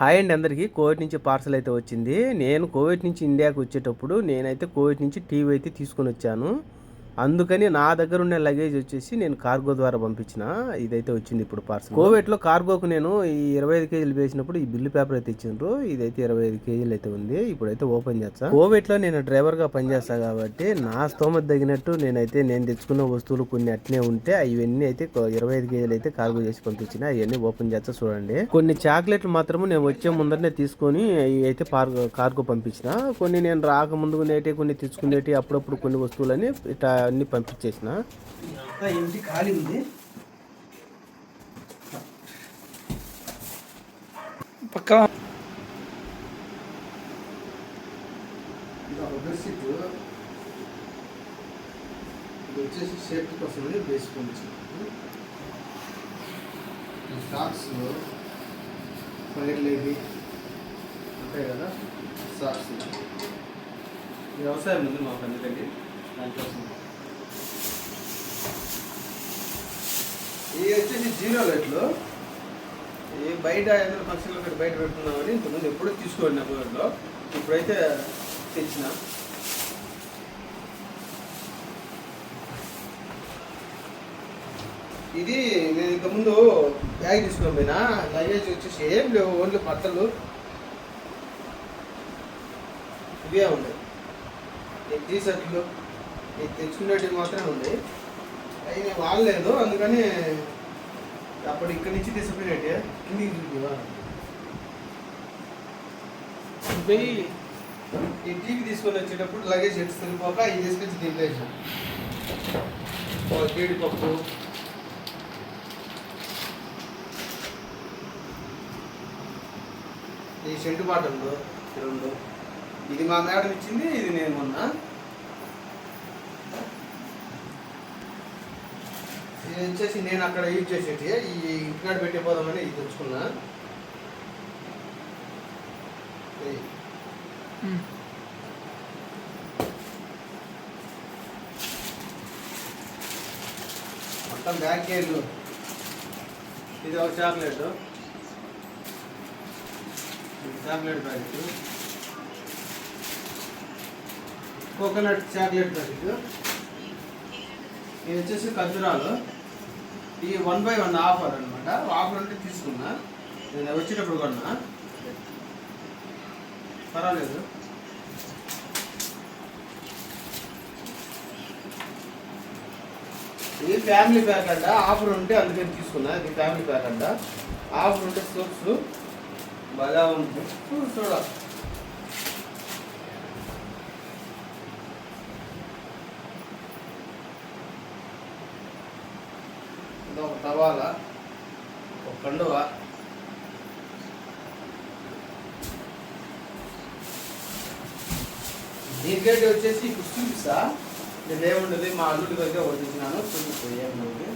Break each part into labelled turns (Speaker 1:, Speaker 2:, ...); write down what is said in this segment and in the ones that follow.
Speaker 1: Hi అండి అందరికీ. Covid నుంచి పార్సల్ అయితే వచ్చింది. నేను కోవిడ్ నుంచి ఇండియాకి వచ్చేటప్పుడు నేనైతే కోవిడ్ నుంచి టీవీ అయితే తీసుకొని వచ్చాను. అందుకని నా దగ్గర ఉన్న లగేజ్ వచ్చేసి నేను కార్గో ద్వారా పంపించిన. ఇదైతే వచ్చింది ఇప్పుడు పార్సల్ కోవిడ్లో కార్గోకు నేను ఈ ఇరవై ఐదు కేజీలు వేసినప్పుడు ఈ బిల్లు పేపర్ అయితే ఇచ్చిండ్రు. ఇదైతే ఇరవై ఐదు కేజీలు అయితే ఉంది. ఇప్పుడైతే ఓపెన్ చేస్తా. కోవిడ్లో నేను డ్రైవర్గా పనిచేస్తా కాబట్టి నా స్తోమత తగినట్టు నేనైతే నేను తెచ్చుకున్న వస్తువులు కొన్ని అట్నే ఉంటే ఇవన్నీ అయితే ఇరవై ఐదు కేజీలు అయితే కార్గో చేసి పంపించిన. అవన్నీ ఓపెన్ చేస్తా చూడండి. కొన్ని చాక్లెట్లు మాత్రము నేను వచ్చే ముందరనే తీసుకొని అయితే పార్గో కార్గో పంపించిన. కొన్ని నేను రాక నేటి కొన్ని తెచ్చుకునేటి అప్పుడప్పుడు కొన్ని వస్తువులని ఇట్లా అన్ని పంపించేసిన.
Speaker 2: ఇంటి ఖాళీ ఉంది.
Speaker 3: పక్క.
Speaker 2: ఇది ఒక బెడ్షీట్ ఇది వచ్చేసి సేఫ్టీ వేసుకొని ఇవి ఉంటాయి కదా సాక్స్
Speaker 1: వ్యవసాయం ఉంది మాకు అందుకని దానికోసం.
Speaker 2: ఇవి వచ్చేసి జీరో రేట్లు ఈ బయట ఏదైనా ఫంక్షన్లో ఇక్కడ బయట పెడుతున్నామని ఇంతకుముందు ఎప్పుడూ తీసుకోండి అమ్మవారిలో ఇప్పుడైతే తెచ్చిన. ఇది నేను ఇంతకుముందు బ్యాగ్ తీసుకొని పోయినా. లగేజ్ వచ్చేసి ఏం లేవు ఓన్లీ బట్టలు. ఇవే ఉన్నాయి. ఈ టీ షర్ట్లు ఇది తెచ్చుకునేటివి మాత్రమే ఉన్నాయి. అవి నేను వాడలేదు అందుకని అప్పుడు ఇక్కడి నుంచి తీసుకుపోయినట్టే కిందికి చూపివా
Speaker 3: పోయి
Speaker 2: ఈ టీవీ తీసుకొని వచ్చేటప్పుడు లగేజ్ ఎట్టు సరిపోక ఇది తీసుకొచ్చి దీంట్లో వేసాం జీడిపప్పు. ఈ షెంటు బాటలు రెండు. ఇది మా మేడం ఇచ్చింది ఇది నేను మొన్న ఇది వచ్చేసి నేను అక్కడ యూజ్ చేసేటి ఈ ఇంటికాడ పెట్టే పోదామని ఇది తెచ్చుకున్నా. మొత్తం బ్యాక్ కేర్లు ఇది ఒక chocolate chocolate packet coconut chocolate packet ఇది వచ్చేసి ఖర్జూరాలు. ఈ వన్ బై వన్ ఆఫర్ అనమాట ఆఫర్ అంటే తీసుకున్నా. నేను వచ్చేటప్పుడు కొన్నా. పర్వాలేదు. ఇది ఫ్యామిలీ ప్యాక్ అంట. ఆఫర్ ఉంటే అందుకని తీసుకున్నా. ఇది ఫ్యామిలీ ప్యాక్ అంట. ఆఫర్ ఉంటే సోప్స్ బాగా ఉంటుంది చూడాలి చూడ ఒక తవాల ఒక కండువ. దీనికంటే వచ్చేసి ఇప్పుడు చూపిస్తా. నేను ఏముండదు? మా అల్లుడి దగ్గర వడ్డించినాను చూపిస్తా ఏముండదు?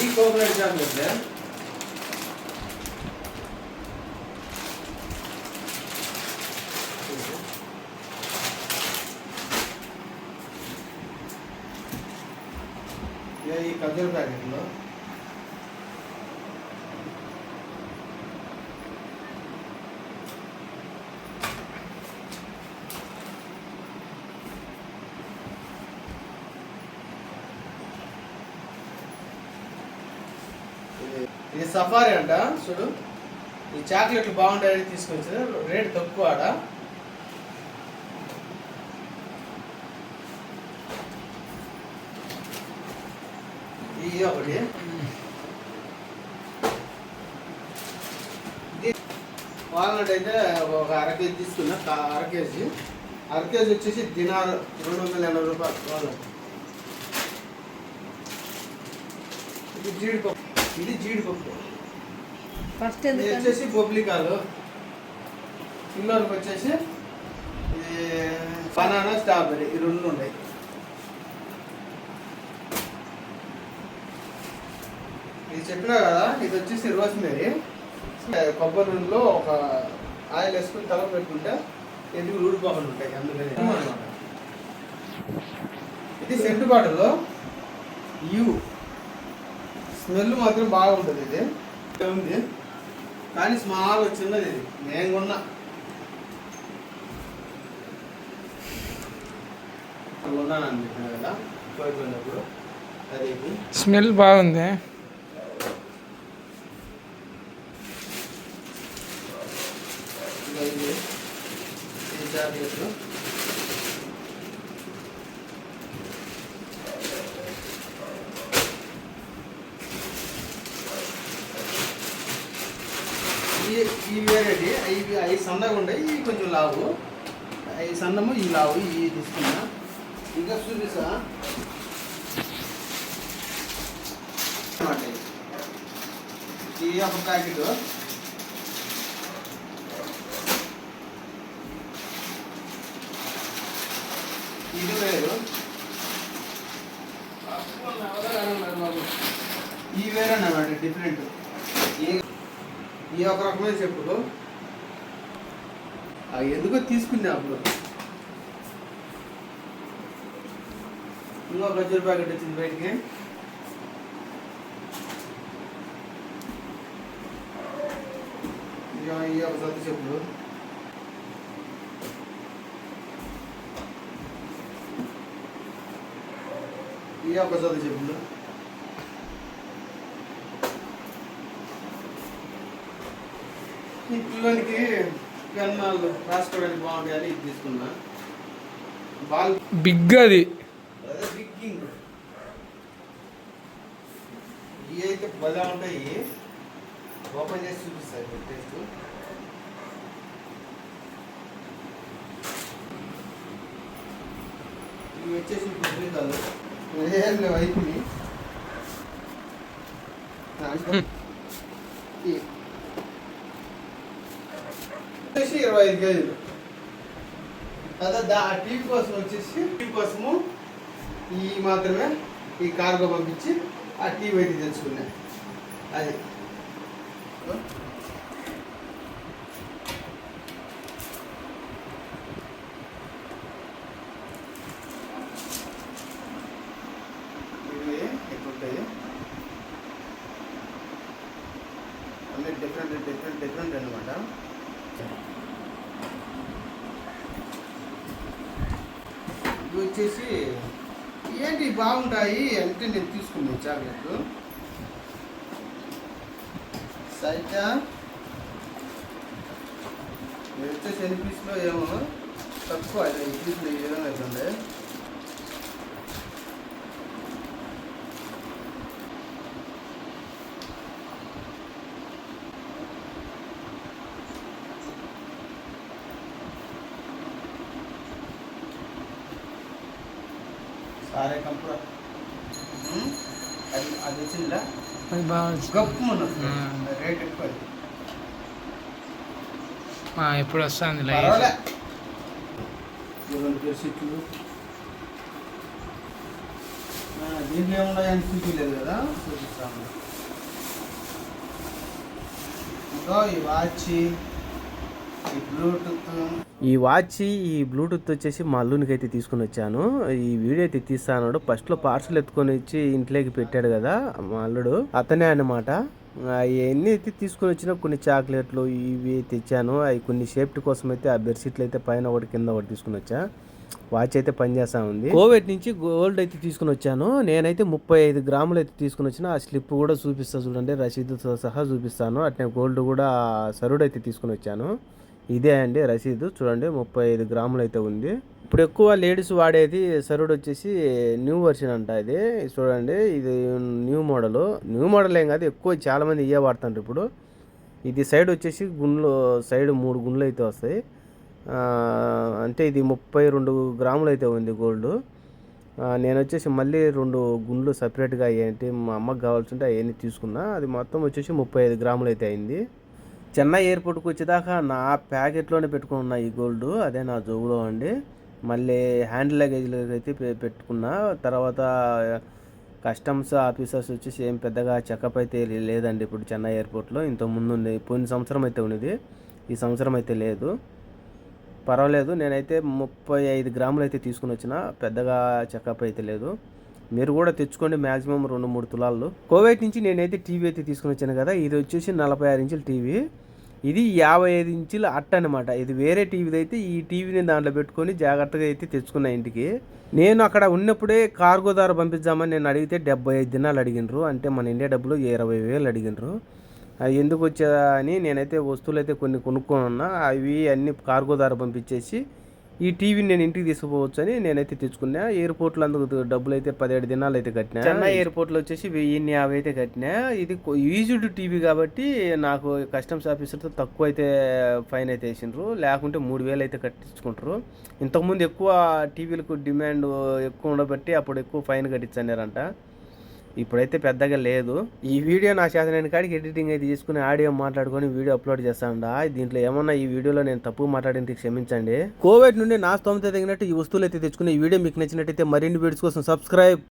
Speaker 2: ఈ కోకోనట్ జామ్ ఈ మధ్యలో ప్యాకెట్లో. ఇది- ఇది సఫారీ అంట చూడు. ఈ చాక్లెట్లు బాగుంటాయని తీసుకొచ్చారు. రేట్ తక్కువ ఆడ. ఇది ఒకటి. వాల్నట్ అయితే ఒక అర కేజీ తీసుకున్నా అర కేజీ. అర కేజీ వచ్చేసి దినారు రెండు వందల ఎనభై రూపాయలు వాల్నట్. ఇది జీడిపప్పు. ఇది జీడిపప్పు.
Speaker 4: ఫస్ట్
Speaker 2: ఇది వచ్చేసి బొబ్లికాలు చిన్నోళ్ళకి వచ్చేసి బనానా స్ట్రాబెర్రీ. ఈ రెండు ఉన్నాయి ఇది చెప్పినా కదా ఇది వచ్చేసి రోస్మేరీ కొబ్బరి నూనెలో ఒక ఆయిల్ వేసుకుని తల పెట్టుకుంటే ఎందుకు ఊడిపోకుండా ఉంటాయి అందుకని అన్నమాట. ఇది సెంటు బాటలో యూ. స్మెల్ మాత్రం బాగుంటుంది ఇది. ఇది ఉంది. కానీ స్మాల్ చిన్నది ఇది. నేను కొన్నా. కొన్నాను కదా పోయిపోయినప్పుడు. అది
Speaker 3: స్మెల్ బాగుంది
Speaker 2: ఇదిగో ఇది ఇది చాక్లెట్లు ఈ ఈ వేరేటి ఇవి అవి సన్నగా ఉన్నాయి ఇవి కొంచెం లావు. అవి సన్నము ఈ లావు ఇవి తీసుకున్నా. ఇంకా చూపిస్తా. ఇది ఒక ప్యాకెట్. ఇది వేరు. ఈ వేరే అన్నమాట డిఫరెంట్ ఈ ఈ ఒక రకమైన చెప్పులు. అవి ఎందుకో తీసుకున్నా అప్పుడు. ఇంకో గజ్జల ప్యాకెట్ వచ్చింది బయటికి. ఈ ఒక సత్తు చెప్పులు. ఈ ఒక సత్తు చెప్పులు. ఈ పిల్లలకి పెన్నాళ్ళు రాసుకోవడానికి బాగుంటాయని ఇది తీసుకున్నా. బాల్
Speaker 3: బిగ్ అది
Speaker 2: బిగ్గింగ్. ఇవి అయితే భలే ఉంటాయి. ఓపెన్ చేసి చూపిస్తాయి టేస్ట్. ఇవి వచ్చేసి పుస్తకాలు ఏం లేవు అయిపోయి వచ్చేసి ఇరవై ఐదు కేజీలు. అదే దా టీ కోసం వచ్చేసి టీ కోసము ఈ మాత్రమే ఈ కార్గో పంపించి ఆ టీ అయితే తెచ్చుకున్నా. అది. డిఫరెంట్ డిఫరెంట్ డిఫరెంట్ అనమాట ఇవి వచ్చేసి ఏంటి బాగుంటాయి అంటే నేను తీసుకున్నాను చాక్లెట్. సైజ ఇది వచ్చేసి ఎన్ని పీస్లో ఏమో తక్కువ అది పీస్లో ఈ విధంగా అది అది
Speaker 3: అది బాగా.
Speaker 2: రేట్ ఎక్కువ
Speaker 3: ఎప్పుడు వస్తుంది
Speaker 2: దీంట్లో ఏమున్నాయని చూపించలేదు కదా? చూపిస్తాము ఇంకా ఈ వాచ్. ఈ
Speaker 1: వాచ్ ఈ బ్లూటూత్ వచ్చేసి మా అల్లునికి అయితే తీసుకుని వచ్చాను. ఈ వీడియో అయితే తీస్తాను ఫస్ట్లో పార్సల్ ఎత్తుకొని వచ్చి ఇంట్లోకి పెట్టాడు కదా మా అల్లుడు. అతనే అన్నమాట. అవన్నీ అయితే తీసుకొని వచ్చిన కొన్ని చాక్లెట్లు ఇవి తెచ్చాను. అవి కొన్ని సేఫ్టీ కోసం అయితే ఆ బెడ్షీట్లు అయితే పైన ఒకటి కింద ఒకటి తీసుకుని వచ్చా. వాచ్ అయితే పనిచేస్తా ఉంది. కోవిడ్ నుంచి గోల్డ్ అయితే తీసుకుని వచ్చాను. నేనైతే ముప్పై ఐదు గ్రాములు అయితే తీసుకుని వచ్చిన ఆ స్లిప్ కూడా చూపిస్తా చూడండి. రసీదుతో సహా చూపిస్తాను. అట్నే గోల్డ్ కూడా సరుడు అయితే తీసుకుని వచ్చాను. ఇదే అండి రసీదు. చూడండి ముప్పై ఐదు గ్రాములు అయితే ఉంది. ఇప్పుడు ఎక్కువ లేడీస్ వాడేది సరుడు వచ్చేసి న్యూ వర్షన్ అంట ఇది. చూడండి ఇది న్యూ మోడల్. న్యూ మోడల్ ఏం కాదు ఎక్కువ చాలామంది ఇవే వాడుతుంటారు ఇప్పుడు. ఇది సైడ్ వచ్చేసి గుండ్లు సైడ్ మూడు గుండ్లు అయితే వస్తాయి. అంటే ఇది ముప్పై రెండు గ్రాములు అయితే ఉంది గోల్డ్. నేను వచ్చేసి మళ్ళీ రెండు గుండ్లు సపరేట్గా ఏంటి మా అమ్మకి కావాల్సింటే అవన్నీ తీసుకున్నా. అది మొత్తం వచ్చేసి ముప్పై ఐదు గ్రాములు అయితే అయింది. చెన్నై ఎయిర్పోర్ట్కి వచ్చేదాకా నా ప్యాకెట్లోనే పెట్టుకున్న ఈ గోల్డ్ అదే నా జోబులో అండి. మళ్ళీ హ్యాండ్ లగేజ్లో అయితే పెట్టుకున్న పెట్టుకున్నా. తర్వాత కస్టమ్స్ ఆఫీసర్స్ వచ్చేసి ఏం పెద్దగా చెకప్ అయితే లేదండి ఇప్పుడు చెన్నై ఎయిర్పోర్ట్లో. ఇంత ముందు ఉంది పోయిన సంవత్సరం అయితే ఉన్నది. ఈ సంవత్సరం అయితే లేదు. పర్వాలేదు నేనైతే ముప్పై ఐదు గ్రాములు అయితే తీసుకుని వచ్చిన. పెద్దగా చెకప్ అయితే లేదు. మీరు కూడా తెచ్చుకోండి మ్యాక్సిమం రెండు మూడు తులాలు కోవైట్ నుంచి నేనైతే టీవీ అయితే తీసుకుని వచ్చాను కదా. ఇది వచ్చేసి నలభై ఆరు ఇంచుల టీవీ. ఇది యాభై ఐదు ఇంచుల అట్ట అనమాట ఇది వేరే టీవీది అయితే ఈ టీవీని దాంట్లో పెట్టుకొని జాగ్రత్తగా అయితే తెచ్చుకున్నా ఇంటికి. నేను అక్కడ ఉన్నప్పుడే కార్గో ద్వారా పంపించామని నేను అడిగితే డెబ్బై ఐదు దినాలు అడిగినరు అంటే మన ఇండియా డబ్బులు ఇరవై వేలు అడిగినరు అది ఎందుకు వచ్చా అని నేనైతే వస్తువులు అయితే కొన్ని కొనుక్కొని ఉన్నా అవి అన్ని కార్గో ద్వారా పంపించేసి ఈ టీవీని నేను ఇంటికి తీసుకుపోవచ్చు అని నేనైతే తెచ్చుకున్నా. ఎయిర్పోర్ట్లో అందుకు డబ్బులు అయితే పదిహేడు దినాలు అయితే కట్టినా. చెన్నై ఎయిర్పోర్ట్లో వచ్చేసి వెయ్యిన్ని యాభై అయితే కట్టినా. ఇది యూజ్డ్ టీవీ కాబట్టి నాకు కస్టమ్స్ ఆఫీసర్తో తక్కువ అయితే ఫైన్ అయితే వేసిండ్రు. లేకుంటే మూడు వేలు అయితే కట్టించుకుంటారు. ఇంతకుముందు ఎక్కువ టీవీలకు డిమాండ్ ఎక్కువ ఉండబట్టి అప్పుడు ఎక్కువ ఫైన్ కట్టించన్నారంట ఇప్పుడైతే పెద్దగా లేదు. ఈ వీడియో నా చేతనైన కాడికి ఎడిటింగ్ అయితే తీసుకుని ఆడియో మాట్లాడుకొని వీడియో అప్లోడ్ చేస్తాడా దీంట్లో ఏమన్నా ఈ వీడియోలో నేను తప్పు మాట్లాడింది క్షమించండి. కోవిడ్ నుండి నా స్తోమత తగినట్టు ఈ వస్తువులు అయితే తెచ్చుకుని ఈ వీడియో మీకు నచ్చినట్టయితే మరిన్ని వీడియోస్ కోసం సబ్స్క్రైబ్